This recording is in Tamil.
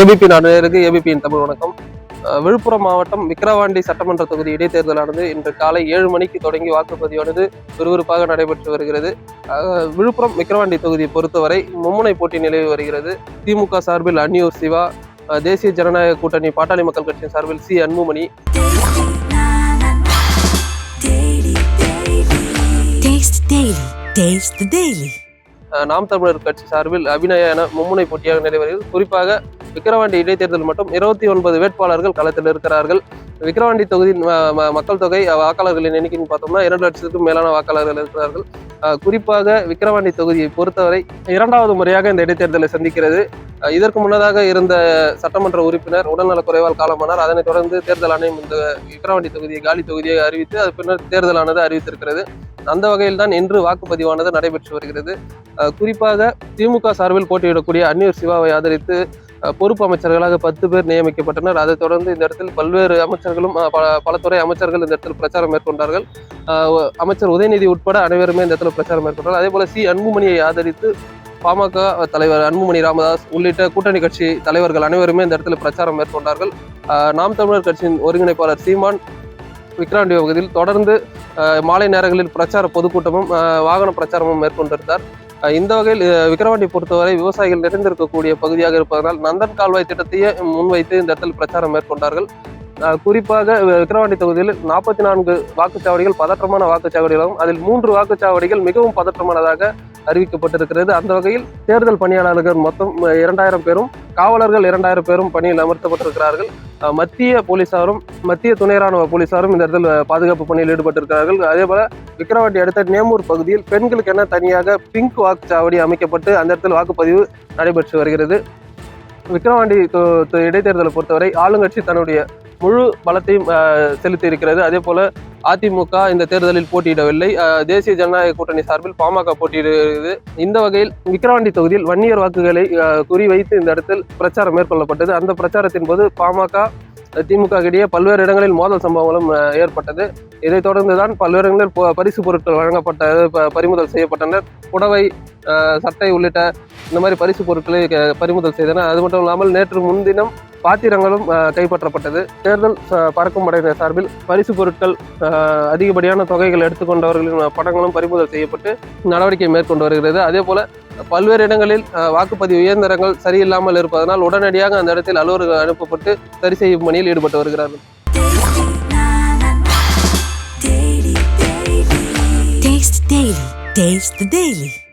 ஏபிபி நாடுகளுக்கு ஏபிபியின் தமிழ் வணக்கம். விழுப்புரம் மாவட்டம் விக்கிரவாண்டி சட்டமன்ற தொகுதி இடைத்தேர்தலானது இன்று காலை ஏழு மணிக்கு தொடங்கி வாக்குப்பதிவானது விறுவிறுப்பாக நடைபெற்று வருகிறது. விழுப்புரம் விக்கிரவாண்டி தொகுதியை பொறுத்தவரை மும்முனை போட்டி நிலவி வருகிறது. திமுக சார்பில் அன்னியூர் சிவா தேசிய ஜனநாயக கூட்டணி பாட்டாளி மக்கள் கட்சியின் சார்பில் C. Anbumani. Taste the Daily. நாம் தமிழர் கட்சி சார்பில் அபிநய என மும்முனை போட்டியாக நிலைவருகிறது குறிப்பாக விக்கிரவாண்டி இடைத்தேர்தல் மட்டும் இருபத்தி ஒன்பது வேட்பாளர்கள் களத்தில் இருக்கிறார்கள். விக்கிரவாண்டி தொகுதியின் ம- மக்கள் தொகை வாக்காளர்களின் எண்ணிக்கைன்னு பார்த்தோம்னா இரண்டு லட்சத்துக்கும் மேலான வாக்காளர்கள் இருக்கிறார்கள். குறிப்பாக விக்கிரவாண்டி தொகுதியை பொறுத்தவரை இரண்டாவது முறையாக இந்த இடைத்தேர்தலை சந்திக்கிறது. இதற்கு முன்னதாக இருந்த சட்டமன்ற உறுப்பினர் உடல்நலக் குறைவால் காலமானார். அதனைத் தொடர்ந்து தேர்தல் ஆணையம் இந்த விக்கிரவாண்டி தொகுதியை காலி தொகுதியை அறிவித்து அது பின்னர் தேர்தலானது அறிவித்திருக்கிறது. அந்த வகையில் தான் இன்று வாக்குப்பதிவானது நடைபெற்று வருகிறது. குறிப்பாக திமுக சார்பில் போட்டியிடக்கூடிய அந்நியூர் சிவாவை ஆதரித்து பொறுப்பு அமைச்சர்களாக பத்து பேர் நியமிக்கப்பட்டனர். அதைத் தொடர்ந்து இந்த இடத்தில் பல்வேறு அமைச்சர்களும் பல பல துறை அமைச்சர்கள் இந்த இடத்தில் பிரச்சாரம் மேற்கொண்டார்கள். அமைச்சர் உதயநிதி உட்பட அனைவருமே இந்த இடத்துல பிரச்சாரம் மேற்கொண்டார்கள். அதே போல சி. அன்புமணியை ஆதரித்து பாமக தலைவர் அன்புமணி ராமதாஸ் உள்ளிட்ட கூட்டணி கட்சி தலைவர்கள் அனைவருமே இந்த இடத்துல பிரச்சாரம் மேற்கொண்டார்கள். நாம் தமிழர் கட்சியின் ஒருங்கிணைப்பாளர் சீமான் விக்ராண்டி பகுதியில் தொடர்ந்து மாலை நேரங்களில் பிரச்சார பொதுக்கூட்டமும் வாகன பிரச்சாரமும் மேற்கொண்டிருந்தார். இந்த வகையில் அஹ் விக்கிரவாண்டி பொறுத்தவரை விவசாயிகள் நிறைந்திருக்கக்கூடிய பகுதியாக இருப்பதனால் நந்தன் கால்வாய் திட்டத்தையே முன்வைத்து இந்த இடத்தில் பிரச்சாரம் மேற்கொண்டார்கள். குறிப்பாக விக்ரவாண்டி விக்கிரவாண்டி தொகுதியில் நாற்பத்தி நான்கு வாக்குச்சாவடிகள் பதற்றமான வாக்குச்சாவடிகளாகும் அதில் மூன்று வாக்குச்சாவடிகள் மிகவும் பதற்றமானதாக அறிவிக்கப்பட்டிருக்கிறது. அந்த வகையில் தேர்தல் பணியாளர்கள் மொத்தம் இரண்டாயிரம் பேரும் காவலர்கள் இரண்டாயிரம் பேரும் பணியில் அமர்த்தப்பட்டிருக்கிறார்கள். மத்திய போலீசாரும் மத்திய துணை ராணுவ போலீசாரும் இந்த இடத்தில் பாதுகாப்பு பணியில் ஈடுபட்டிருக்கிறார்கள். அதே போல விக்கிரவாண்டி அடுத்த நேமூர் பகுதியில் பெண்களுக்கு என தனியாக பிங்க் வாக்குச்சாவடி அமைக்கப்பட்டு அந்த இடத்தில் வாக்குப்பதிவு நடைபெற்று வருகிறது. விக்கிரவாண்டி தொ- இடைத்தேர்தலை பொறுத்தவரை ஆளுங்கட்சி தன்னுடைய முழு பலத்தையும் அஹ், செலுத்தி இருக்கிறது அதே போல அதிமுக இந்த தேர்தலில் போட்டியிடவில்லை. தேசிய ஜனநாயக கூட்டணி சார்பில் பாமக போட்டியிடுகிறது. இந்த வகையில் விக்கிரவாண்டி தொகுதியில் வன்னியர் வாக்குகளை குறிவைத்து இந்த இடத்தில் பிரச்சாரம் மேற்கொள்ளப்பட்டது. அந்த பிரச்சாரத்தின் போது பாமக திமுக இடையே பல்வேறு இடங்களில் மோதல் சம்பவங்களும் ஏற்பட்டது. இதைத் தொடர்ந்துதான் பல்வேறு இடங்களில் பரிசு பொருட்கள் வழங்கப்பட்டது ப- பறிமுதல் செய்யப்பட்டனர் புடவை சட்டை உள்ளிட்ட இந்த மாதிரி பரிசு பொருட்களை பறிமுதல் செய்தனர் அது மட்டும் இல்லாமல் நேற்று முன்தினம் பாத்திரங்களும் கைப்பற்றப்பட்டது. தேர்தல் பறக்கும் படையினர் சார்பில் பரிசு பொருட்கள் அதிகப்படியான தொகைகள் எடுத்துக்கொண்டவர்களின் படங்களும் பறிமுதல் செய்யப்பட்டு நடவடிக்கை மேற்கொண்டு வருகிறது. அதே போல பல்வேறு இடங்களில் வாக்குப்பதிவு இயந்திரங்கள் சரியில்லாமல் இருப்பதனால் உடனடியாக அந்த இடத்தில் அலுவலர்கள் அனுப்பப்பட்டு சரி செய்யும் பணியில் ஈடுபட்டு வருகிறார்கள் Taste the Daily.